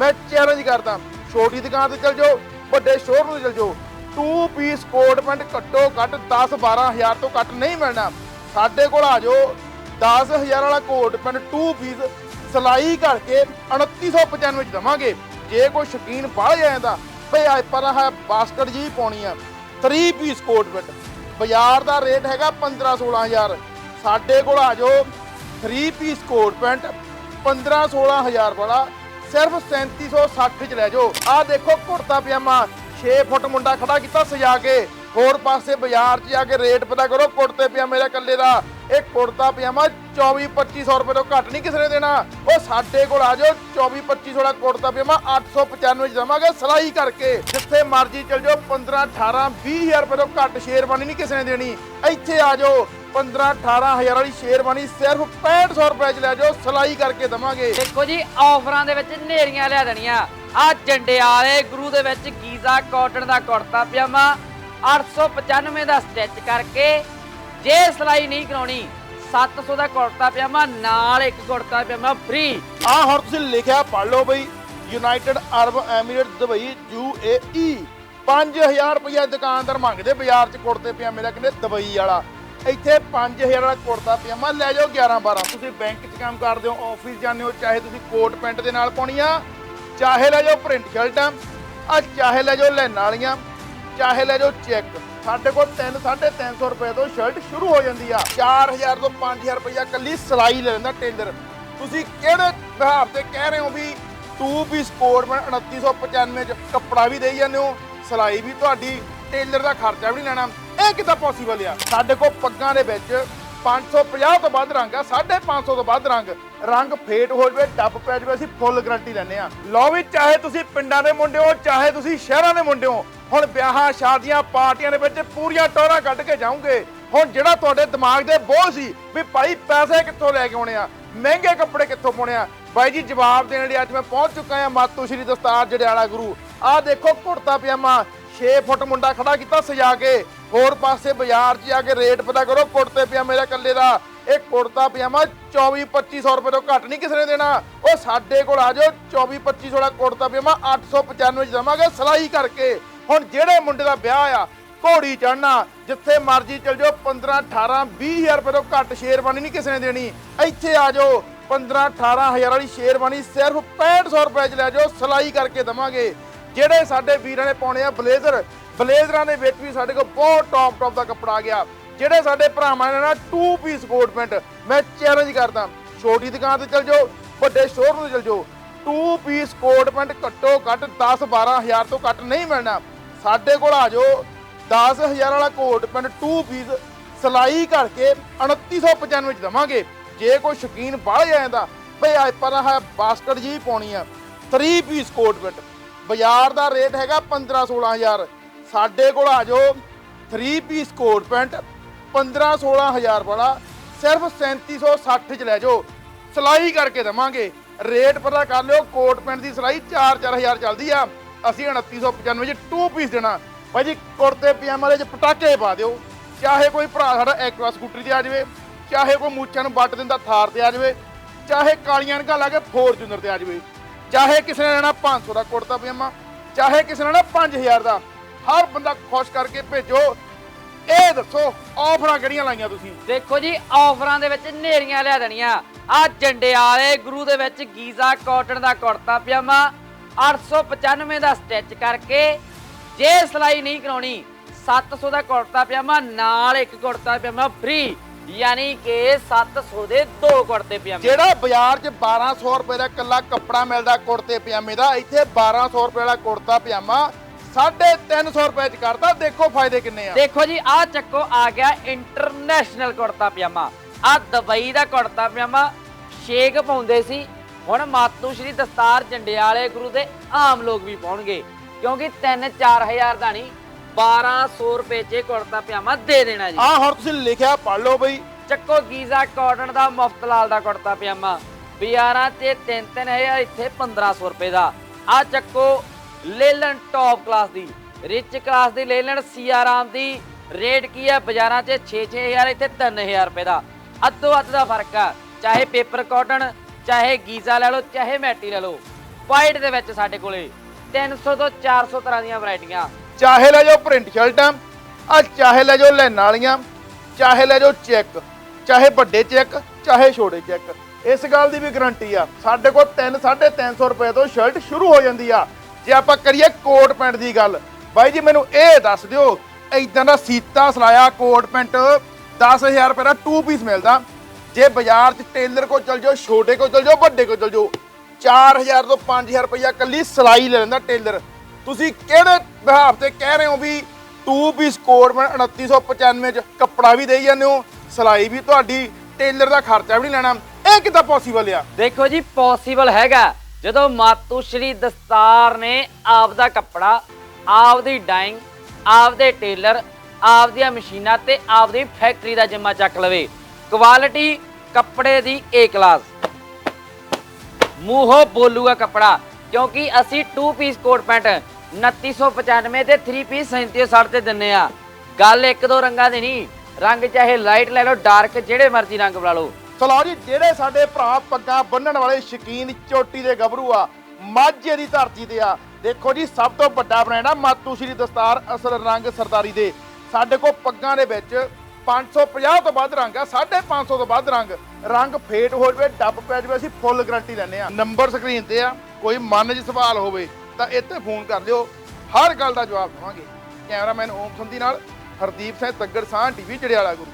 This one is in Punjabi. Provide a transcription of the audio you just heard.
ਮੈਂ ਚੈਲੰਜ ਕਰਦਾ। ਛੋਟੀ ਦੁਕਾਨ ਤੇ ਚਲ ਜਾਓ, ਵੱਡੇ ਸ਼ੋਰੂਮ ਤੇ ਚਲ ਜਾਓ। ਟੂ ਪੀਸ ਕੋਟ ਪੈਂਟ ਘੱਟੋ ਘੱਟ 10 12000 ਤੋਂ ਘੱਟ ਨਹੀਂ ਮਿਲਣਾ। ਸਾਡੇ ਕੋਲ ਆ ਜਾਓ 10000 ਵਾਲਾ ਕੋਟ ਪੈਂਟ ਟੂ ਪੀਸ ਸਲਾਈ ਕਰਕੇ 2995 ਚ ਦਵਾਂਗੇ। ਜੇ ਕੋਈ ਸ਼ੌਕੀਨ ਬਾਹਰ ਜਾਂਦਾ, ਭਈ ਆ ਪਰ ਹੈ ਬਾਸਕਟ ਜੀ ਪਾਉਣੀ ਆ। 3 ਪੀਸ ਕੋਟ ਪੈਂਟ ਬਾਜ਼ਾਰ ਦਾ ਰੇਟ ਹੈਗਾ 15 16000 ਸਾਡੇ ਕੋਲ ਆ ਜਾਓ 3 ਪੀਸ ਕੋਟ ਪੈਂਟ 15 16000 ਵਾਲਾ ਸਿਰਫ 3760 ਚ ਲੈ ਜਾਓ। ਆਹ ਦੇਖੋ, ਕੁੜਤਾ ਪਜਾਮਾ। 6 ਫੁੱਟ ਮੁੰਡਾ ਖੜਾ ਕੀਤਾ ਸਜਾ ਕੇ। ਹੋਰ ਪਾਸੇ ਬਾਜ਼ਾਰ 'ਚ ਜਾ ਕੇ ਰੇਟ ਪਤਾ ਕਰੋ, ਕੁੜਤੇ ਪਜਾਮੇ ਦਾ ਇਕੱਲੇ ਦਾ। ਇਹ ਕੁੜਤਾ ਪਜਾਮਾ 24 2500 ਰੁਪਏ ਤੋਂ ਘੱਟ ਨਹੀਂ ਕਿਸੇ ਨੇ ਦੇਣਾ। ਉਹ ਸਾਡੇ ਕੋਲ ਆ ਜਾਓ 24 2500 ਦਾ ਕੁੜਤਾ ਪਜਾਮਾ 895 ਚ ਦਵਾਂਗੇ ਸਲਾਈ ਕਰਕੇ। ਜਿੱਥੇ ਮਰਜ਼ੀ ਚਲ ਜਾਓ 15 18 20000 ਰੁਪਏ ਤੋਂ ਘੱਟ ਸ਼ੇਰਵਾਨੀ ਨਹੀਂ ਕਿਸੇ ਨੇ ਦੇਣੀ। ਇੱਥੇ ਆ ਜਾਓ 15 18000 ਵਾਲੀ ਸ਼ੇਰਵਾਨੀ ਸਿਰਫ 6500 ਰੁਪਏ ਚ ਲੈ ਜਾਓ ਸਲਾਈ ਕਰਕੇ ਦਵਾਂਗੇ। ਦੇਖੋ ਜੀ ਆਫਰਾਂ ਦੇ ਵਿੱਚ ਨੇਰੀਆਂ ਲਿਆ ਦੇਣੀਆਂ। ਆ ਜੰਡਿਆਲੇ ਗੁਰੂ ਦੇ ਵਿੱਚ ਗੀਜ਼ਾ ਕਾਟਨ ਦਾ ਕੁੜਤਾ ਪਜਾਮਾ 895 ਦਾ ਸਟਿਚ ਕਰਕੇ ਜੇ ਸਲਾਈ ਨਹੀਂ ਕਰਾਉਣੀ 700 ਦਾ ਕੁੜਤਾ ਪਜਾਮਾ ਨਾਲ ਇੱਕ ਕੁੜਤਾ ਪਜਾਮਾ ਫ੍ਰੀ ਆ ਹੁਣ ਤੁਸੀਂ ਲਿਖਿਆ ਪੜ ਲਓ ਬਈ united Arab emirate Dubai UAE 5000 ਰੁਪਇਆ ਦੁਕਾਨਦਾਰ ਮੰਗਦੇ ਬਾਜ਼ਾਰ 'ਚ ਕੁੜਤੇ ਪਜਾਮੇ ਦਾ ਕਹਿੰਦੇ ਦੁਬਈ ਵਾਲਾ। ਇੱਥੇ 5000 ਵਾਲਾ ਕੁੜਤਾ ਪਜਾਮਾ ਲੈ ਜਾਓ 11 12 ਤੁਸੀਂ ਬੈਂਕ 'ਚ ਕੰਮ ਕਰਦੇ ਹੋ ਆਫਿਸ ਜਾਂਦੇ ਹੋ, ਚਾਹੇ ਤੁਸੀਂ ਕੋਟ ਪੈਂਟ ਦੇ ਨਾਲ ਪਾਉਣੀ ਆ, ਚਾਹੇ ਲੈ ਜਾਓ ਪ੍ਰਿੰਟ ਸ਼ਰਟਾਂ ਆ ਚਾਹੇ ਲੈ ਜਾਓ ਲੈਣ ਵਾਲੀਆਂ, ਚਾਹੇ ਲੈ ਜਾਓ ਚੈੱਕ ਸਾਡੇ ਕੋਲ 3 350 ਰੁਪਏ ਤੋਂ ਸ਼ਰਟ ਸ਼ੁਰੂ ਹੋ ਜਾਂਦੀ ਆ। 4000 ਤੋਂ 5000 ਰੁਪਇਆ ਕੱਲੀ ਸਿਲਾਈ ਲੈ ਲੈਂਦਾ ਟੇਲਰ। ਤੁਸੀਂ ਕਿਹੜੇ ਹਿਸਾਬ ਤੇ ਕਹਿ ਰਹੇ ਹੋ ਵੀ 2 ਪੀਸ ਕੋਟ ਮੈਂ 2995 ਚ ਕੱਪੜਾ ਵੀ ਦੇਈ ਜਾਂਦੇ ਹੋ, ਸਿਲਾਈ ਵੀ ਤੁਹਾਡੀ, ਟੇਲਰ ਦਾ ਖਰਚਾ ਵੀ ਨਹੀਂ ਲੈਣਾ। ਇਹ ਕਿੱਦਾਂ ਪੋਸੀਬਲ ਆ? ਸਾਡੇ ਕੋਲ ਪੱਗਾਂ ਦੇ ਵਿੱਚ 550 ਤੋਂ ਵੱਧ ਰੰਗ ਆ 550 ਤੋਂ ਵੱਧ ਰੰਗ। ਰੰਗ ਫੇਟ ਹੋ ਜਵੇ ਡੱਬ ਪੈ ਜਵੇ, ਅਸੀਂ ਫੁੱਲ ਗਾਰੰਟੀ ਲੈਂਦੇ ਆ ਲਓ ਵੀ, ਚਾਹੇ ਤੁਸੀਂ ਪਿੰਡਾਂ ਦੇ ਮੁੰਡੇ ਹੋ, ਚਾਹੇ ਤੁਸੀਂ ਸ਼ਹਿਰਾਂ ਦੇ ਮੁੰਡੇ ਹੋ, ਹੁਣ ਵਿਆਹਾਂ, ਸ਼ਾਦੀਆਂ, ਪਾਰਟੀਆਂ ਦੇ ਵਿੱਚ ਪੂਰੀਆਂ ਟੋਰਾਂ ਕੱਢ ਕੇ ਜਾਓਗੇ। ਹੁਣ ਜਿਹੜਾ ਤੁਹਾਡੇ ਦਿਮਾਗ ਦੇ ਬੋਝ ਸੀ ਵੀ ਭਾਈ ਪੈਸੇ ਕਿੱਥੋਂ ਲੈ ਕੇ ਆਉਣੇ ਆ, ਮਹਿੰਗੇ ਕੱਪੜੇ ਕਿੱਥੋਂ ਪਾਉਣੇ ਆ, ਬਾਈ ਜੀ, ਜਵਾਬ ਦੇਣ ਲਈ ਅੱਜ ਮੈਂ ਪਹੁੰਚ ਚੁੱਕਾ ਹਾਂ ਮਾਤੂ ਸ਼੍ਰੀ ਦਸਤਾਰ ਜੜਿਆਲਾ ਗੁਰੂ। ਆਹ ਦੇਖੋ ਕੁੜਤਾ ਪਜਾਮਾ 6 ਫੁੱਟ ਮੁੰਡਾ ਖੜਾ ਕੀਤਾ ਸਜਾ ਕੇ। ਹੋਰ ਪਾਸੇ ਬਾਜ਼ਾਰ 'ਚ ਜਾ ਕੇ ਰੇਟ ਪਤਾ ਕਰੋ, ਕੁੜਤੇ ਪਜਾਮੇ ਦਾ ਇਕੱਲੇ ਦਾ। ਇਹ ਕੁੜਤਾ ਪਜਾਮਾ 24 2500 ਰੁਪਏ ਤੋਂ ਘੱਟ ਨਹੀਂ ਕਿਸੇ ਨੇ ਦੇਣਾ। ਉਹ ਸਾਡੇ ਕੋਲ ਆ ਜਾਓ 24 2500 ਵਾਲਾ ਕੁੜਤਾ ਪਜਾਮਾ 895 ਚ ਦਵਾਂਗੇ, ਸਲਾਈ ਕਰਕੇ। ਹੁਣ ਜਿਹੜੇ ਮੁੰਡੇ ਦਾ ਵਿਆਹ ਆ, ਘੋੜੀ ਚੜਨਾ ਜਿੱਥੇ ਮਰਜ਼ੀ ਚਲ ਜਾਓ 15 18 20000 ਰੁਪਏ ਤੋਂ ਘੱਟ ਸ਼ੇਰਵਾਨੀ ਨਹੀਂ ਕਿਸੇ ਨੇ ਦੇਣੀ। ਇੱਥੇ ਆ ਜਾਓ 15 18000 ਵਾਲੀ ਸ਼ੇਰਵਾਨੀ ਸਿਰਫ 6500 ਰੁਪਏ ਚ ਲੈ ਜਾਓ, ਸਲਾਈ ਕਰਕੇ ਦਵਾਂਗੇ। ਜਿਹੜੇ ਸਾਡੇ ਵੀਰਾਂ ਨੇ ਪਾਉਣੇ ਆ ਬਲੇਜ਼ਰ, ਬਲੇਜ਼ਰਾਂ ਦੇ ਵਿੱਚ ਵੀ ਸਾਡੇ ਕੋਲ ਬਹੁਤ ਟੌਪ ਟੌਪ ਦਾ ਕੱਪੜਾ ਆ ਗਿਆ। ਜਿਹੜੇ ਸਾਡੇ ਭਰਾਵਾਂ ਨੇ ਨਾ 2 ਪੀਸ ਕੋਟ ਪੈਂਟ ਮੈਂ ਚੈਲੰਜ ਕਰਦਾ, ਛੋਟੀ ਦੁਕਾਨ ਤੇ ਚਲ ਜਾਓ, ਵੱਡੇ ਸ਼ੋਰੂਮ ਤੇ ਚਲ ਜਾਓ 2 ਪੀਸ ਕੋਟ ਪੈਂਟ ਘੱਟੋ ਘੱਟ 10 12000 ਤੋਂ ਘੱਟ ਨਹੀਂ ਮਿਲਣਾ। ਸਾਡੇ ਕੋਲ ਆ ਜਾਓ 10000 ਵਾਲਾ ਕੋਟ ਪੈਂਟ 2 ਪੀਸ ਸਲਾਈ ਕਰਕੇ 2995 ਚ ਦਵਾਂਗੇ। ਜੇ ਕੋਈ ਸ਼ੌਕੀਨ ਬਾਹਰ ਜਾਂਦਾ ਭਈ ਆ ਆਹ ਬਾਸਕਟ ਜੀ ਪਾਉਣੀ ਆ 3 ਪੀਸ ਕੋਟ ਪੈਂਟ ਬਾਜ਼ਾਰ ਦਾ ਰੇਟ ਹੈਗਾ 15 16000 ਸਾਡੇ ਕੋਲ ਆ ਜਾਓ 3 ਪੀਸ ਕੋਟ ਪੈਂਟ 15 16000 ਵਾਲਾ, ਸਿਰਫ 3760 ਚ ਲੈ ਜਾਓ। ਸਲਾਈ ਕਰਕੇ ਦਵਾਂਗੇ। ਰੇਟ ਪਤਾ ਕਰ ਲਿਓ ਕੋਟ ਪੈਂਟ ਦੀ ਸਲਾਈ 4-4000 ਚੱਲਦੀ ਆ। ਅਸੀਂ 2995 ਚ 2 ਪੀਸ ਦੇਣਾ। ਭਾਈ ਜੀ ਕੁੜਤੇ, ਪਜਾਮੇ ਚ ਪਟਾਕੇ ਪਾ ਦਿਓ। ਚਾਹੇ ਕੋਈ ਭਰਾ ਸਾਡਾ ਐਕਵਾ ਸਕੂਟਰੀ ਤੇ ਆ ਜਾਵੇ, ਚਾਹੇ ਕੋਈ ਮੂਛਾਂ ਨੂੰ ਵੱਟ ਦਿੰਦਾ ਥਾਰ ਤੇ ਆ ਜਾਵੇ, ਚਾਹੇ ਕਾਲੀਆਂ ਅਣਕਾਂ ਲਾ ਕੇ ਫੋਰਚੂਨਰ ਤੇ ਆ ਜਾਵੇ। ਚਾਹੇ ਕਿਸੇ ਨੇ ਲੈਣਾ 500 ਦਾ ਕੁੜਤਾ ਪਜਾਮਾ, ਚਾਹੇ ਕਿਸੇ ਨੇ ਲੈਣਾ 5000 ਦਾ, ਹਰ ਬੰਦਾ ਖੁਸ਼ ਕਰਕੇ ਭੇਜੋ। ਇਹ ਦੱਸੋ, ਆਫਰਾਂ ਕਿਹੜੀਆਂ ਲਾਈਆਂ ਤੁਸੀਂ? ਦੇਖੋ ਜੀ, ਆਫਰਾਂ ਦੇ ਵਿੱਚ ਨੇਰੀਆਂ ਲਿਆ ਦੇਣੀਆਂ। ਆ ਜੰਡਿਆਲੇ ਗੁਰੂ ਦੇ ਵਿੱਚ ਗੀਜ਼ਾ ਕਾਟਨ ਦਾ ਕੁੜਤਾ ਪਜਾਮਾ 895 ਦਾ ਸਟਿਚ ਕਰਕੇ, ਜੇ ਸਲਾਈ ਨਹੀਂ ਕਰਾਉਣੀ 700 ਦਾ ਕੁੜਤਾ ਪਜਾਮਾ, ਨਾਲ ਇੱਕ ਕੁੜਤਾ ਪਜਾਮਾ ਫ੍ਰੀ। ਯਾਨੀ ਕਿ 700 ਦੇ ਦੋ ਕੁੜਤੇ ਪਜਾਮੇ। ਜਿਹੜਾ ਬਾਜ਼ਾਰ 'ਚ 1200 ਰੁਪਏ ਦਾ ਇਕੱਲਾ ਕੱਪੜਾ ਮਿਲਦਾ ਕੁੜਤੇ ਪਜਾਮੇ ਦਾ ਇੱਥੇ 1200 ਰੁਪਏ ਵਾਲਾ ਕੁੜਤਾ ਪਜਾਮਾ 350 ਰੁਪਏ 'ਚ ਕਰਦਾ ਦੇਖੋ ਫਾਇਦੇ ਕਿੰਨੇ ਆ। ਦੇਖੋ ਜੀ ਆ ਚੱਕੋ ਆ ਗਿਆ ਇੰਟਰਨੈਸ਼ਨਲ ਕੁੜਤਾ ਪਜਾਮਾ। ਆ ਦੁਬਈ ਦਾ ਕੁੜਤਾ ਪਜਾਮਾ ਸ਼ੇਕ ਪਾਉਂਦੇ ਸੀ। ਹੁਣ ਮਾਤੂ ਸ਼੍ਰੀ ਦਸਤਾਰ ਜੰਡਿਆਲੇ ਗੁਰੂ ਦੇ ਆਮ ਲੋਕ ਵੀ ਪਾਉਣਗੇ। ਕਿਉਂਕਿ 3-4000 ਦਾ ਨਹੀਂ 1200 ਰੁਪਏ 'ਚ ਇਹ ਕੁੜਤਾ ਪਜਾਮਾ ਦੇ ਦੇਣਾ ਜੀ। ਆ ਹੁਣ ਤੁਸੀਂ ਲਿਖਿਆ ਪੜ ਲਓ ਬਈ। ਚੱਕੋ ਗੀਜ਼ਾ ਕਾਟਨ ਦਾ ਮੁਫਤ ਲਾਲ ਦਾ ਕੁੜਤਾ ਪਜਾਮਾ। ਬਾਜ਼ਾਰਾਂ 'ਚ 3-3000 ਇੱਥੇ 1500 ਰੁਪਏ ਦਾ। ਆ ਚੱਕੋ ਲੇਲਨ ਟੌਪ ਕਲਾਸ ਦੀ। ਰਿਚ ਕਲਾਸ ਦੀ ਲੇਲਨ ਸੀਆਰਾਮ ਦੀ। ਰੇਟ ਕੀ ਹੈ? ਬਾਜ਼ਾਰਾਂ 'ਚ 6-6000 ਇੱਥੇ 3000 ਰੁਪਏ ਦਾ। ਅੱਧੋ ਅੱਧ ਦਾ ਫ਼ਰਕ ਆ। ਚਾਹੇ ਪੇਪਰ ਕਾਟਨ ਚਾਹੇ ਗੀਜ਼ਾ ਲੈ ਲਓ ਚਾਹੇ ਮੈਟੀ ਲੈ ਲਓ। ਵਾਈਟ ਦੇ ਵਿੱਚ ਸਾਡੇ ਕੋਲੇ 300 ਤੋਂ 400 ਤਰ੍ਹਾਂ ਦੀਆਂ ਵੈਰਾਈਟੀਆਂ ਚਾਹੇ ਲੈ ਜਾਓ ਪ੍ਰਿੰਟ ਸ਼ਰਟਾਂ ਆ ਚਾਹੇ ਲੈ ਜਾਓ ਲੈਣ ਵਾਲੀਆਂ, ਚਾਹੇ ਲੈ ਜਾਓ ਚੈੱਕ ਚਾਹੇ ਵੱਡੇ ਚੈੱਕ ਚਾਹੇ ਛੋਟੇ ਚੈੱਕ ਇਸ ਗੱਲ ਦੀ ਵੀ ਗਰੰਟੀ ਆ। ਸਾਡੇ ਕੋਲ 3 350 ਰੁਪਏ ਤੋਂ ਸ਼ਰਟ ਸ਼ੁਰੂ ਹੋ ਜਾਂਦੀ ਆ। ਜੇ ਆਪਾਂ ਕਰੀਏ ਕੋਟ ਪੈਂਟ ਦੀ ਗੱਲ, ਬਾਈ ਜੀ ਮੈਨੂੰ ਇਹ ਦੱਸ ਦਿਓ ਇਦਾਂ ਦਾ ਸੀਤਾ ਸਲਾਇਆ ਕੋਟ ਪੈਂਟ 10000 ਰੁਪਏ ਦਾ 2 ਪੀਸ ਮਿਲਦਾ। ਜੇ ਬਾਜ਼ਾਰ 'ਚ ਟੇਲਰ ਕੋਲ ਚਲ ਜਾਓ, ਛੋਟੇ ਕੋਲ ਚਲ ਜਾਓ, ਵੱਡੇ ਕੋਲ ਚਲ ਜਾਓ 4000 ਤੋਂ 5000 ਰੁਪਇਆ ਕੱਲੀ ਸਲਾਈ ਲੈ ਲੈਂਦਾ ਟੇਲਰ ਤੁਸੀਂ ਕਿਹੜੇ ਬਿਹਾਫ ਤੇ ਕਹਿ ਰਹੇ ਹੋ ਵੀ 2 ਪੀਸ ਕੋਟ 2995 ਚ ਕੱਪੜਾ ਵੀ ਦੇਈ ਜਾਂਦੇ ਹੋ, ਸਲਾਈ ਵੀ ਤੁਹਾਡੀ, ਟੇਲਰ ਦਾ ਖਰਚਾ ਵੀ ਨਹੀਂ ਲੈਣਾ। ਇਹ ਕਿੱਦਾਂ ਪੋਸੀਬਲ ਆ? ਦੇਖੋ ਜੀ ਪੋਸੀਬਲ ਹੈਗਾ। ਜਦੋਂ ਮਾਤੂ ਸ਼੍ਰੀ ਦਸਤਾਰ ਨੇ ਆਪਦਾ ਕੱਪੜਾ, ਆਪਦੀ ਡਾਈਂਗ ਆਪਦੇ ਟੇਲਰ, ਆਪਦੀਆਂ ਮਸ਼ੀਨਾਂ ਤੇ ਆਪਦੀ ਫੈਕਟਰੀ ਦਾ ਜਿੰਮਾ ਚੱਕ ਲਵੇ। ਕੁਆਲਿਟੀ ਕੱਪੜੇ ਦੀ ਏ ਕਲਾਸ ਮੂੰਹੋਂ ਬੋਲੂਗਾ ਕੱਪੜਾ। ਕਿਉਂਕਿ ਅਸੀਂ 2 ਪੀਸ ਕੋਟ ਪੈਂਟ 2995 ਤੇ 3 ਪੀਸ 3760 ਤੇ ਦਿੰਨੇ ਆ। ਗੱਲ ਇੱਕ ਦੋ ਰੰਗਾਂ ਦੀ ਨਹੀਂ, ਰੰਗ ਚਾਹੇ ਲਾਈਟ ਲੈ ਲਓ ਡਾਰਕ ਜਿਹੜੇ ਮਰਜ਼ੀ ਰੰਗ ਬਣਾ ਲਓ। ਚਲੋ ਜੀ, ਜਿਹੜੇ ਸਾਡੇ ਭਰਾ ਪੱਗਾਂ ਬੰਨਣ ਵਾਲੇ ਸ਼ਕੀਨ ਚੋਟੀ ਦੇ ਗੱਭਰੂ ਆ, ਮਾਝੇ ਦੀ ਧਰਤੀ ਤੇ ਆ। ਦੇਖੋ ਜੀ, ਸਭ ਤੋਂ ਵੱਡਾ ਬ੍ਰਾਂਡ ਆ ਮਾਤੂ ਸ਼੍ਰੀ ਦਸਤਾਰ ਅਸਲ ਰੰਗ ਸਰਦਾਰੀ ਦੇ। ਸਾਡੇ ਕੋਲ ਪੱਗਾਂ ਦੇ ਵਿੱਚ 550 ਤੋਂ ਵੱਧ ਰੰਗ ਆ 550 ਤੋਂ ਵੱਧ ਰੰਗ। ਰੰਗ ਫੇਟ ਹੋ ਜਵੇ, ਡੱਬ ਪੈ ਜਵੇ, ਅਸੀਂ ਫੁੱਲ ਗਾਰੰਟੀ ਲੈਂਦੇ ਆ। ਨੰਬਰ ਸਕਰੀਨ ਤੇ ਆ। ਕੋਈ ਮਨ 'ਚ ਸਵਾਲ ਹੋਵੇ ਤਾਂ ਇੱਥੇ ਫੋਨ ਕਰ ਲਿਓ ਹਰ ਗੱਲ ਦਾ ਜਵਾਬ ਦੇਵਾਂਗੇ। ਕੈਮਰਾਮੈਨ ਓਮ ਸੰਧੀ ਨਾਲ ਹਰਦੀਪ ਸਿੰਘ ਤੱਗੜ ਸਾਹ ਟੀਵੀ ਜੜਿਆਲਾ ਗੁਰੂ।